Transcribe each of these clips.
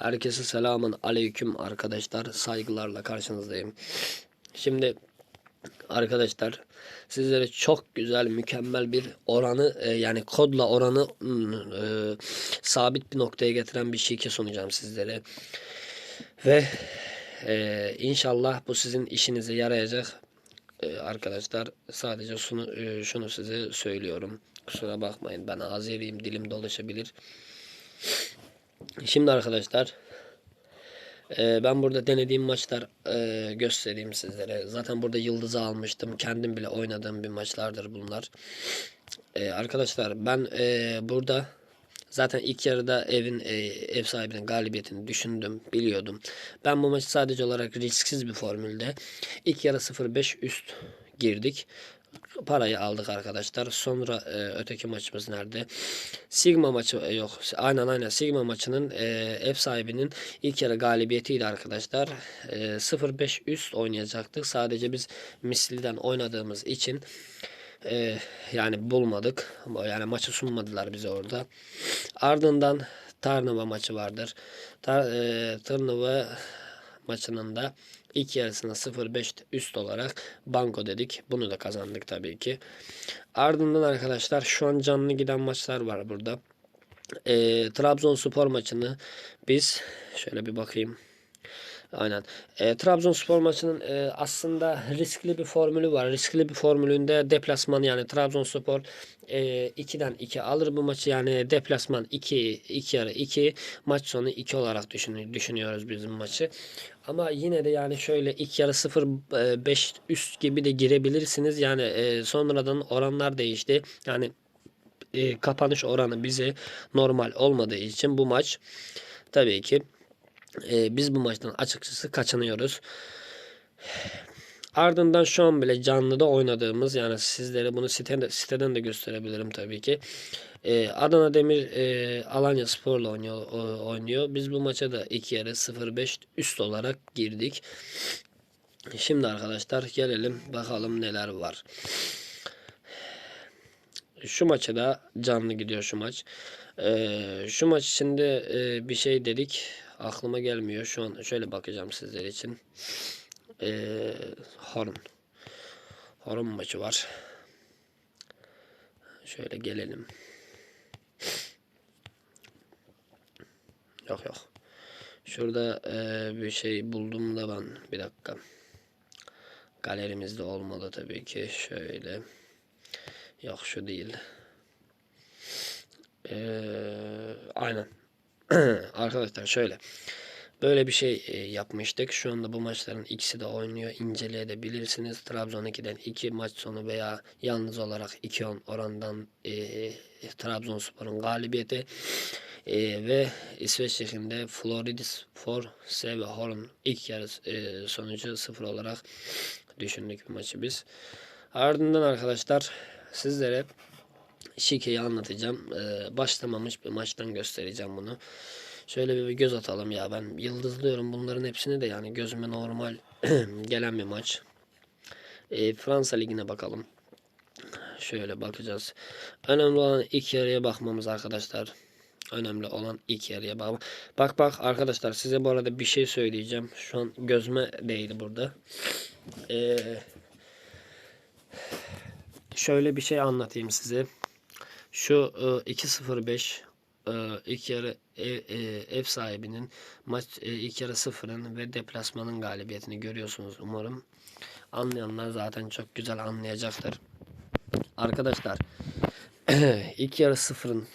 Herkese selamun aleyküm arkadaşlar. Saygılarla karşınızdayım. Şimdi arkadaşlar sizlere çok güzel mükemmel bir oranı e, yani kodla oranı mm, e, sabit bir noktaya getiren bir şike sunacağım sizlere. Ve e, inşallah bu sizin işinize yarayacak. Arkadaşlar sadece şunu, şunu size söylüyorum. Kusura bakmayın ben Azeriyim dilim dolaşabilir. Şimdi arkadaşlar e, ben burada denediğim maçlar e, göstereyim sizlere. Zaten burada yıldızı almıştım. Kendim bile oynadığım bir maçlardır bunlar. E, arkadaşlar ben burada zaten ilk yarıda evin ev sahibinin galibiyetini düşündüm, biliyordum. Ben bu maçı sadece olarak risksiz bir formülde ilk yarı 0-5 üst girdik parayı aldık arkadaşlar. Sonra e, öteki maçımız nerede? Sigma maçı e, yok. Aynen aynen Sigma maçının e, ev sahibinin ilk yarı galibiyetiydi arkadaşlar. E, 0-5 üst oynayacaktık. Sadece biz misliden oynadığımız için e, yani bulmadık. Yani maçı sunmadılar bize orada. Ardından Tarnava maçı vardır. Tar, e, Tarnava maçının da ilk yarısına 0-5 üst olarak banko dedik. Bunu da kazandık tabii ki. Ardından arkadaşlar şu an canlı giden maçlar var burada. E, Trabzonspor maçını biz şöyle bir bakayım. Aynen. E, Trabzonspor maçının e, aslında riskli bir formülü var. Riskli bir formülünde deplasman yani Trabzonspor e, 2'den 2 alır bu maçı. Yani deplasman 2 2 yarı 2 maç sonu 2 olarak düşün, düşünüyoruz bizim maçı. Ama yine de yani şöyle ilk yarı 0 5 üst gibi de girebilirsiniz. Yani e, sonradan oranlar değişti. Yani e, kapanış oranı bize normal olmadığı için bu maç tabii ki e, biz bu maçtan açıkçası kaçınıyoruz. Ardından şu an bile canlıda oynadığımız yani sizlere bunu siteden, siteden de gösterebilirim tabii ki. E, Adana Demir e, Alanya Spor'la oynuyor, oynuyor. Biz bu maça da iki yarı 0-5 üst olarak girdik. Şimdi arkadaşlar gelelim bakalım neler var. Şu maça da canlı gidiyor şu maç. Ee, şu maç içinde e, bir şey dedik. Aklıma gelmiyor. Şu an şöyle bakacağım sizler için. Ee, Horn. Horn maçı var. Şöyle gelelim. Yok yok. Şurada e, bir şey buldum da ben. Bir dakika. Galerimizde olmalı tabii ki. Şöyle. Yok şu değil. Ee, aynen. Arkadaşlar şöyle. Böyle bir şey e, yapmıştık. Şu anda bu maçların ikisi de oynuyor. İnceleyebilirsiniz. Trabzon 2'den 2 maç sonu veya yalnız olarak 2-10 orandan e, Trabzonspor'un galibiyeti e, ve İsveç Ligi'nde Floridis for ve Horn ilk yarı e, sonucu 0 olarak düşündük bir maçı biz. Ardından arkadaşlar sizlere şikeyi anlatacağım. Ee, başlamamış bir maçtan göstereceğim bunu. Şöyle bir göz atalım ya ben yıldızlıyorum bunların hepsini de yani gözüme normal gelen bir maç. Ee, Fransa Ligi'ne bakalım. Şöyle bakacağız. Önemli olan ilk yarıya bakmamız arkadaşlar. Önemli olan ilk yarıya bak. Bak bak arkadaşlar size bu arada bir şey söyleyeceğim. Şu an gözüme değdi burada. Ee, şöyle bir şey anlatayım size. Şu e, 2-0-5 e, ilk yarı ev, e, ev sahibinin maç e, ilk yarı sıfırın ve deplasmanın galibiyetini görüyorsunuz umarım. Anlayanlar zaten çok güzel anlayacaktır. Arkadaşlar ilk yarı sıfırın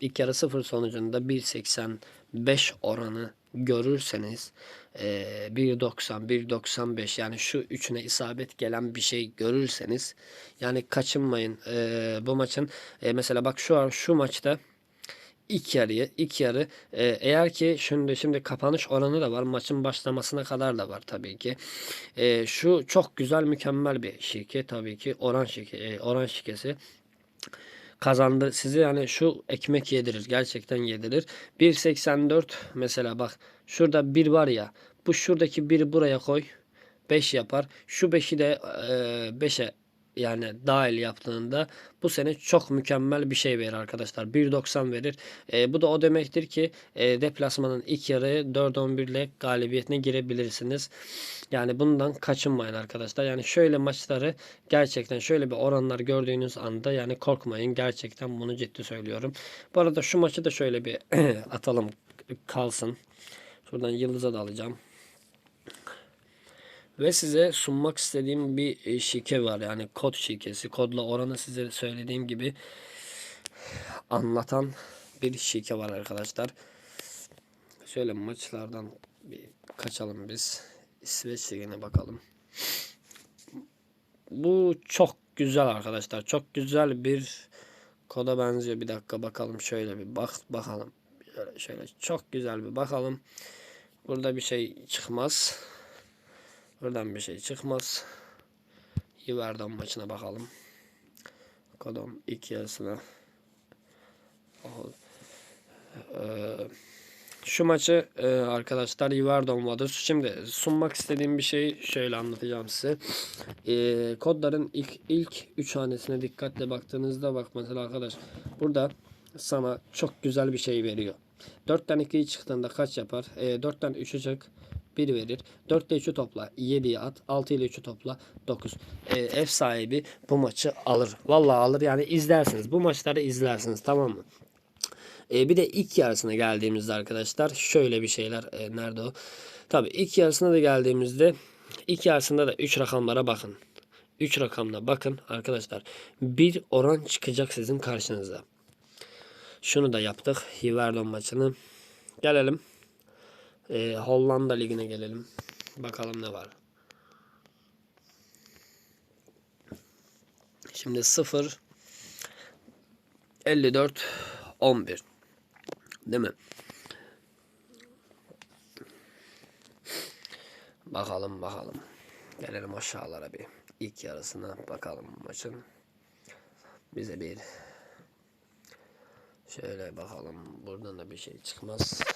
ilk yarı sıfır sonucunda 1.85 oranı görürseniz e, 1.90 1.95 yani şu üçüne isabet gelen bir şey görürseniz yani kaçınmayın E, bu maçın. E, mesela bak şu an şu maçta ilk yarıyı ilk yarı e, eğer ki şimdi şimdi kapanış oranı da var maçın başlamasına kadar da var tabii ki. E, şu çok güzel mükemmel bir şike tabii ki oran şike e, oran şikesi kazandı. Sizi yani şu ekmek yedirir. Gerçekten yedirir. 1.84 mesela bak şurada 1 var ya. Bu şuradaki 1'i buraya koy. 5 yapar. Şu 5'i de 5'e yani dahil yaptığında bu sene çok mükemmel bir şey verir arkadaşlar. 1.90 verir. E, bu da o demektir ki e, deplasmanın ilk yarı 4-11 ile galibiyetine girebilirsiniz. Yani bundan kaçınmayın arkadaşlar. Yani şöyle maçları gerçekten şöyle bir oranlar gördüğünüz anda yani korkmayın. Gerçekten bunu ciddi söylüyorum. Bu arada şu maçı da şöyle bir atalım kalsın. Şuradan yıldıza da alacağım. Ve size sunmak istediğim bir e, şike var. Yani kod şikesi. Kodla oranı size söylediğim gibi anlatan bir şike var arkadaşlar. Şöyle maçlardan bir kaçalım biz. İsveç Ligi'ne bakalım. Bu çok güzel arkadaşlar. Çok güzel bir koda benziyor. Bir dakika bakalım şöyle bir bak bakalım. Şöyle, şöyle çok güzel bir bakalım. Burada bir şey çıkmaz. Buradan bir şey çıkmaz. Yıverdan maçına bakalım. Kodum ilk yarısına. Ee, şu maçı e, arkadaşlar Yiverdon Vaduz. Şimdi sunmak istediğim bir şey şöyle anlatacağım size. E, kodların ilk ilk 3 hanesine dikkatle baktığınızda bak mesela arkadaş burada sana çok güzel bir şey veriyor. 4'ten 2'yi çıktığında kaç yapar? E, 4'ten 3'ü çık 1 verir. 4 ile 3'ü topla 7'yi at. 6 ile 3'ü topla 9. E, ev sahibi bu maçı alır. Vallahi alır yani izlersiniz. Bu maçları izlersiniz tamam mı? E, bir de ilk yarısına geldiğimizde arkadaşlar şöyle bir şeyler e, nerede o? Tabi ilk yarısına da geldiğimizde ilk yarısında da 3 rakamlara bakın. 3 rakamla bakın arkadaşlar. Bir oran çıkacak sizin karşınıza. Şunu da yaptık. Hiverdon maçını. Gelelim. E, Hollanda ligine gelelim. Bakalım ne var. Şimdi 0 54 11 Değil mi? Bakalım bakalım. Gelelim aşağılara bir. İlk yarısına bakalım maçın. Bize bir şöyle bakalım. Buradan da bir şey çıkmaz.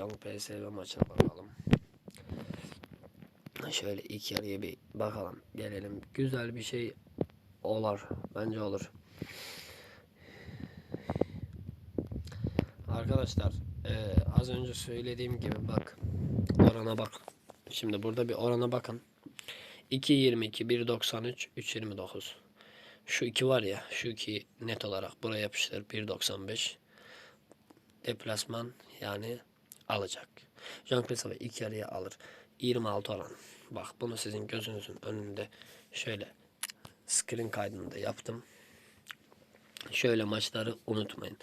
Young PSV maçına bakalım. Şöyle ilk yarıya bir bakalım. Gelelim. Güzel bir şey olur. Bence olur. Arkadaşlar e, az önce söylediğim gibi bak orana bak. Şimdi burada bir orana bakın. 2.22, 1.93, 3.29. Şu iki var ya şu iki net olarak buraya yapıştır 1.95. Deplasman yani alacak. Jean Pesava ilk yarıya alır. 26 oran. Bak bunu sizin gözünüzün önünde şöyle screen kaydını da yaptım. Şöyle maçları unutmayın.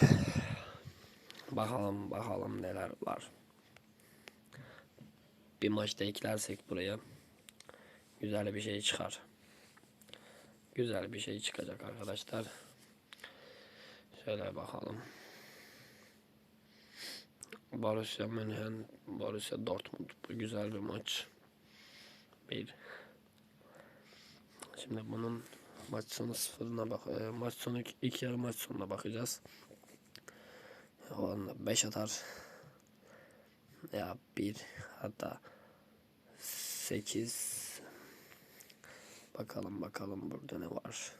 Bakalım bakalım neler var. Bir maçta eklersek buraya güzel bir şey çıkar. Güzel bir şey çıkacak arkadaşlar. Şöyle bakalım. Borussia München, Borussia Dortmund. Bu güzel bir maç. Bir. Şimdi bunun maç sonu sıfırına bak. E, maç sonu iki yarı maç sonuna bakacağız. O anda 5 atar. Ya 1 hatta 8 Bakalım bakalım burada ne var.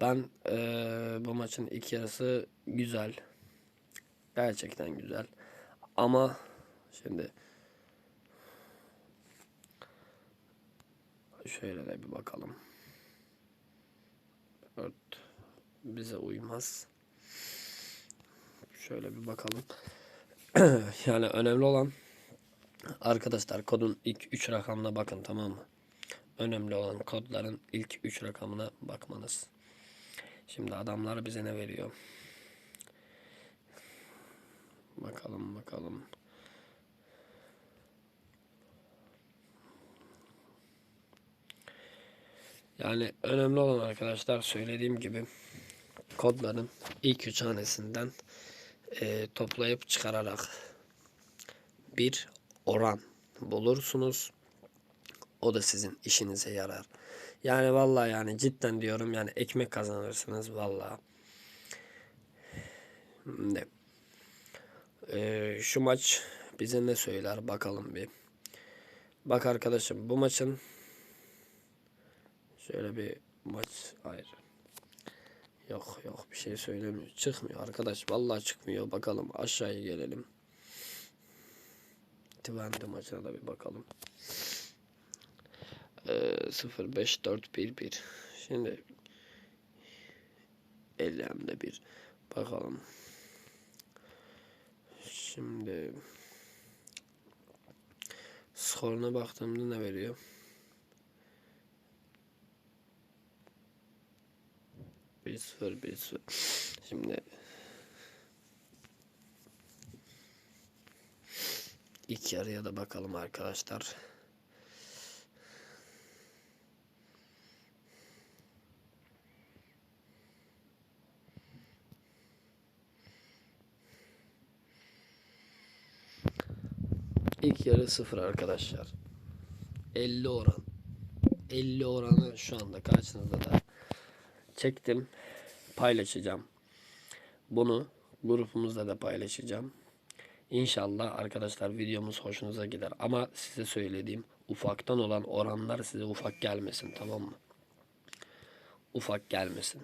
Ben ee, bu maçın ilk yarısı güzel. Gerçekten güzel. Ama şimdi şöyle de bir bakalım. 4 bize uymaz. Şöyle bir bakalım. yani önemli olan arkadaşlar kodun ilk 3 rakamına bakın tamam mı? Önemli olan kodların ilk 3 rakamına bakmanız. Şimdi adamlar bize ne veriyor? Bakalım bakalım. Yani önemli olan arkadaşlar söylediğim gibi kodların ilk üç hanesinden e, toplayıp çıkararak bir oran bulursunuz. O da sizin işinize yarar. Yani vallahi yani cidden diyorum yani ekmek kazanırsınız vallahi. Ne? Ee, şu maç bize ne söyler bakalım bir. Bak arkadaşım bu maçın şöyle bir maç hayır. Yok yok bir şey söylemiyor. Çıkmıyor arkadaş. Vallahi çıkmıyor. Bakalım aşağıya gelelim. Twente maçına da bir bakalım. Ee, 0 5 4 1 1. Şimdi 50 hem de bir bakalım. Şimdi skoruna baktığımda ne veriyor? Bir sıfır bir sıfır. Şimdi ilk yarıya da bakalım arkadaşlar. İlk yarı sıfır arkadaşlar. 50 oran. 50 oranı şu anda karşınızda da çektim. Paylaşacağım. Bunu grupumuzda da paylaşacağım. İnşallah arkadaşlar videomuz hoşunuza gider. Ama size söylediğim ufaktan olan oranlar size ufak gelmesin tamam mı? Ufak gelmesin.